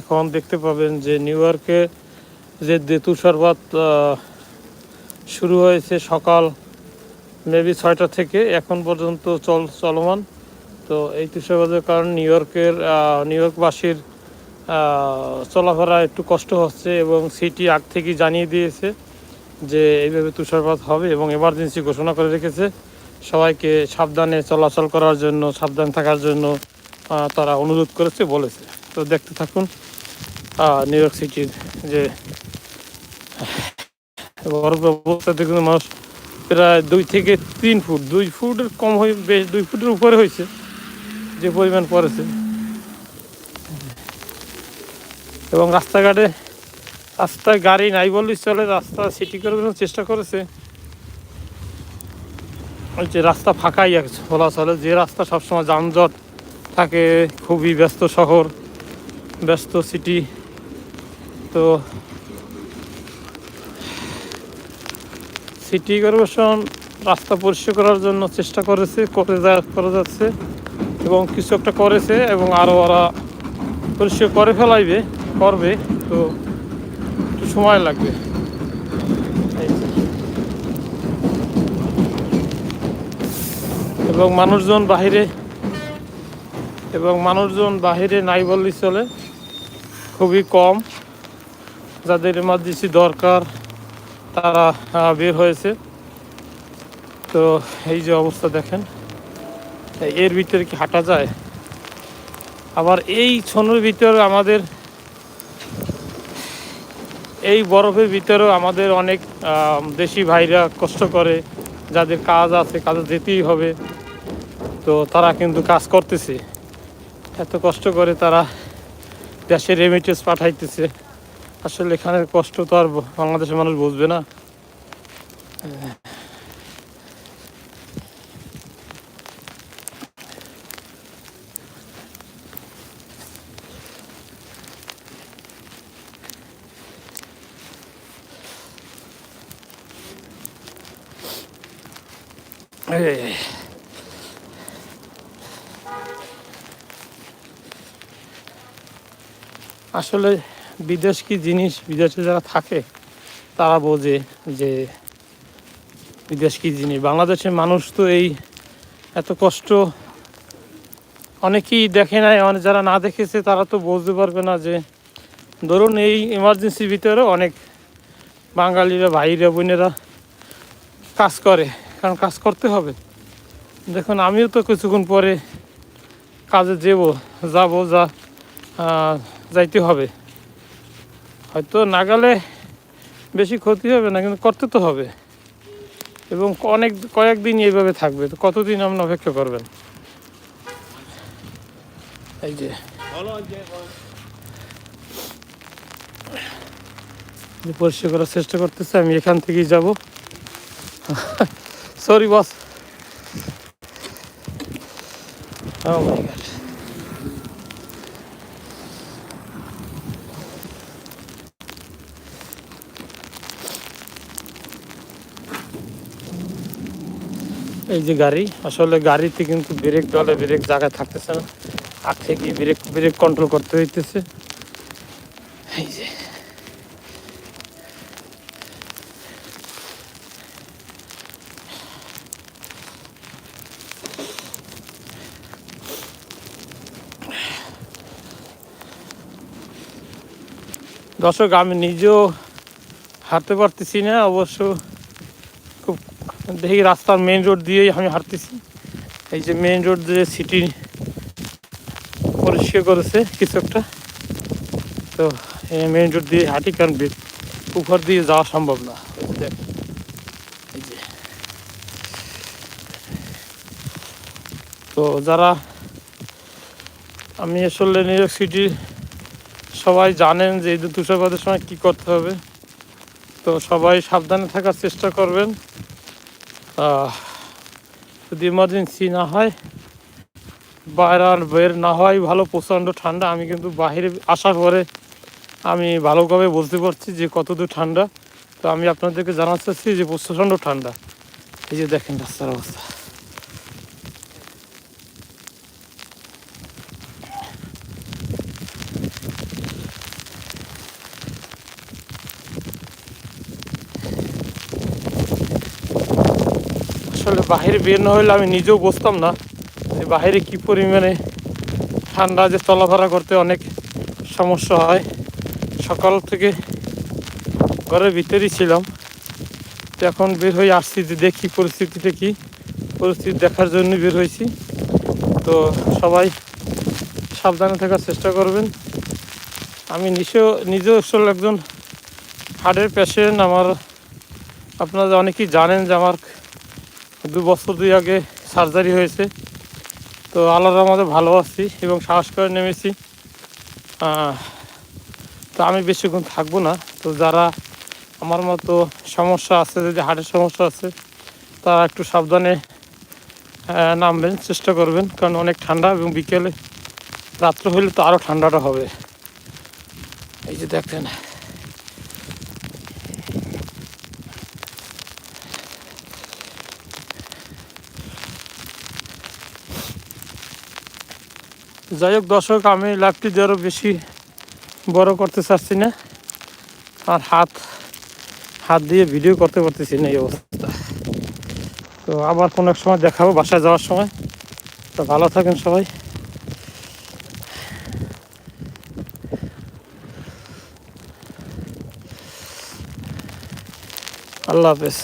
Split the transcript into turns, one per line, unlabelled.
এখন দেখতে পাবেন যে নিউ ইয়র্কে যে তুষারপাত শুরু হয়েছে সকাল মেবি ছয়টা থেকে, এখন পর্যন্ত চল, চলমান। তো এই তুষারপাতের কারণে নিউ ইয়র্কের নিউ ইয়র্কবাসীর চলাফেরা একটু কষ্ট হচ্ছে এবং সিটি আগ থেকেই জানিয়ে দিয়েছে যে এইভাবে তুষারপাত হবে এবং এমার্জেন্সি ঘোষণা করে রেখেছে। সবাইকে সাবধানে চলাচল করার জন্য, সাবধান থাকার জন্য তারা অনুরোধ করেছে, বলেছে। তো দেখতে থাকুন। নিউ ইয়র্ক সিটির যে বরফ অবস্থা দেখুন মানুষ প্রায় দুই থেকে তিন ফুট, দুই ফুটের কম হয়ে, বেশ দুই ফুটের উপরে হয়েছে, যে পরিমাণ পড়েছে। এবং রাস্তাঘাটে, রাস্তায় গাড়ি নাই বললেই চলে, রাস্তা সিটি করার চেষ্টা করেছে। যে রাস্তা ফাঁকাই আছে বলা চলে যে রাস্তা সবসময় যানজট থাকে, খুবই ব্যস্ত শহর। ব্যস্ত সিটি তো সিটি কর্পোরেশন রাস্তা পরিষ্কার করার জন্য চেষ্টা করেছে করে যা- করা যাচ্ছে এবং কিছু একটা করেছে এবং আরও ওরা পরিষ্কার করে ফেলাইবে, করবে, তো একটু সময় লাগবে। এবং মানুষজন বাহিরে, এবং মানুষজন বাহিরে নাই বললেই চলে। খুবই কম। যাদের এমার্জেন্সি দরকার, তারা বের হয়েছে। তো এই যে অবস্থা দেখেন, এর ভিতরে কি হাঁটা যায়? আবার এই ছনের ভিতরে আমাদের, এই বরফের ভিতরেও আমাদের অনেক দেশি ভাইরা কষ্ট করে, যাদের কাজ আছে, কাজে যেতেই হবে। তো তারা কিন্তু কাজ করতেছে। এত কষ্ট করে তারা দেশে রেমিটেন্স পাঠাইতেছে আসলে এখানের কষ্ট তো আর বাংলাদেশের মানুষ বুঝবে না এই। আসলে বিদেশ কি জিনিস? বিদেশে যারা থাকে, তারা বোঝে যে বিদেশ কি জিনিস। বাংলাদেশের মানুষ তো এই এত কষ্ট অনেকেই দেখে নাই অনেক যারা না দেখেছে তারা তো বুঝতে পারবে না যে ধরুন এই ইমার্জেন্সির ভিতরে অনেক বাঙালিরা, ভাইরা, বোনেরা কাজ করে, কারণ কাজ করতে হবে। দেখুন, আমিও তো কিছুক্ষণ পরে কাজে যাব যাব, যা যাইতে হবে। হয়তো না গেলে বেশি ক্ষতি হবে না, কিন্তু করতে তো হবে। এবং অনেক কয়েকদিন এইভাবে থাকবে। তো কতদিন আপনি অপেক্ষা করবেন? এই যে। পরিষ্কার করার চেষ্টা করতেছে, আমি এখান থেকেই যাব। Sorry boss God. এই যে গাড়ি, আসলে গাড়িতে কিন্তু ব্রেক ডলে ব্রেক জায়গায় থাকতেছে না। আগ থেকে ব্রেক ব্রেক কন্ট্রোল করতে হইতেছে। এই যে। দর্শক, আমি নিজেও হাঁটতে পারতেছি না, অবশ্য দেখি রাস্তার মেন রোড দিয়েই আমি হাঁটতেছি। এই যে মেন রোড দিয়ে সিটি পরিষ্কার করেছে কিছু একটা তো এই মেন রোড দিয়ে হাঁটি কারণ উপর দিয়ে যাওয়া সম্ভব না। এই যে। তো যারা আমি আসলে নিউ ইয়র্ক সিটি সবাই জানেন যে এই তুষারপাতের সময় কী করতে হবে। তো সবাই সাবধানে থাকার চেষ্টা করবেন। যদি ইমার্জেন্সি না হয়, বাইরে আর বের না হয়, ভালো প্রচণ্ড ঠান্ডা, আমি কিন্তু বাইরে আসার পরে আমি ভালোভাবে বুঝতে পারছি যে কতদূর ঠান্ডা। তো আমি আপনাদেরকে জানাতে চাচ্ছি যে প্রচণ্ড ঠান্ডা। এই যে দেখেন রাস্তার অবস্থা। আসলে বাইরে বের না হলে আমি নিজেও বসতাম না যে বাইরে কি পরিমাণে ঠান্ডা যে চলাফেরা করতে অনেক সমস্যা হয়। সকাল থেকে ঘরের ভিতরেই ছিলাম। তো এখন বের হয়ে আসছি যে দেখি পরিস্থিতিটা কি। পরিস্থিতি দেখার জন্য বের হয়েছি। তো সবাই সাবধানে থাকার চেষ্টা করবেন। আমি নিজেও নিজেও আসলে একজন হার্টের পেশেন্ট আমার, আপনারা অনেকেই জানেন যে আমার দু বছর দুই আগে সার্জারি হয়েছে। তো আল্লাহর আমাদের ভালো আছি এবং সাহস করে নেমেছি। তো আমি বেশিক্ষণ থাকব না। তো যারা আমার মতো সমস্যা আছে, যদি হার্টের সমস্যা আছে, তারা একটু সাবধানে নামবেন, চেষ্টা করবেন। কারণ অনেক ঠান্ডা এবং বিকেলে রাত্র হলে তো আরও ঠান্ডাটা হবে। এই যে দেখেন। যাই হোক দর্শক, আমি লাইভটি আরও বেশি বড় করতে চাচ্ছি না। আর হাত হাত দিয়ে ভিডিও করতে পারতেছি না এই অবস্থা। তো আবার কোনো এক সময় দেখাবো বাসায় যাওয়ার সময়। তো ভালো থাকেন সবাই। আল্লাহ হাফেজ।